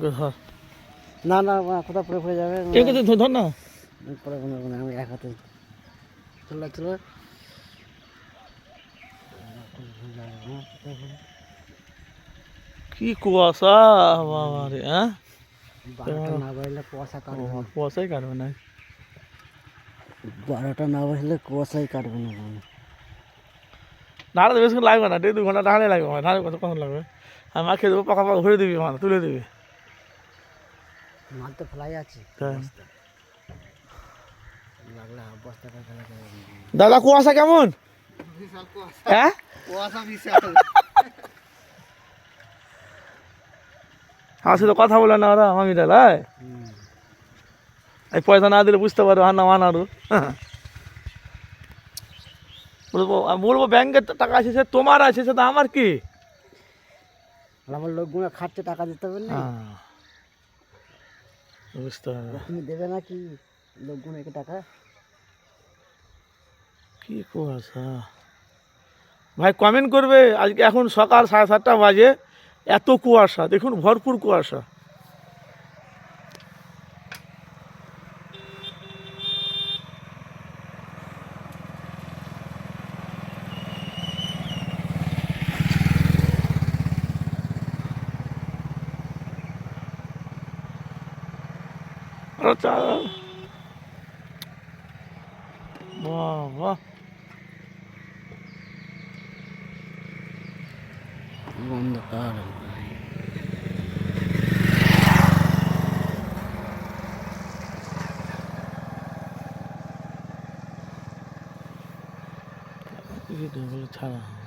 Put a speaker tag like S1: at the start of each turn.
S1: ধর
S2: না না না, কোথাও পড়ে পড়ে যাবে।
S1: ধর না।
S2: পড়ে কোনো কোনো আমি এক হাতে চলো চলো
S1: কি কুয়াশা বাবা রে হ্যাঁ?
S2: না না।
S1: কুয়াশাই কাটবে না।
S2: বারোটা না বাজলে কুয়াশাই কাটবে না কোনো।
S1: বেশি লাগবে না দেড় দু ঘণ্টা নাড়ালে লাগবে আমার নাড়ে কত কখন লাগবে? আমি মাখিয়ে দেবো পাকা পাকা ভরে দিবি মানে তুলে দিবি।
S2: মাল তো ফেলাই আছে।
S1: দাদা কুয়াশা কেমন? হ্যাঁ?
S2: কুয়াশা
S1: আমার সাথে কথা বলে না ওরা মামিটা লাই এই। পয়সা না দিলে বুঝতে পারো হান্না মানারু বলব আমি বলব ব্যাংকের টাকা আছে সে তোমার আছে সেটা আমার কি?
S2: আমার লোকগুলো খাচ্ছে টাকা দিতে হবে না
S1: হ্যাঁ। বুঝতে হবে
S2: তুমি দেবে না কি লোকগুলো একে টাকা?
S1: কি কুয়াশা। ভাই কমেন্ট করবে। আজকে এখন সকাল সাড়ে সাতটা বাজে। এত কুয়াশা। দেখুন ভরপুর কুয়াশা। 그렇죠.
S2: 와,
S1: 와. I'm on the bottom. 이게 너무 잘하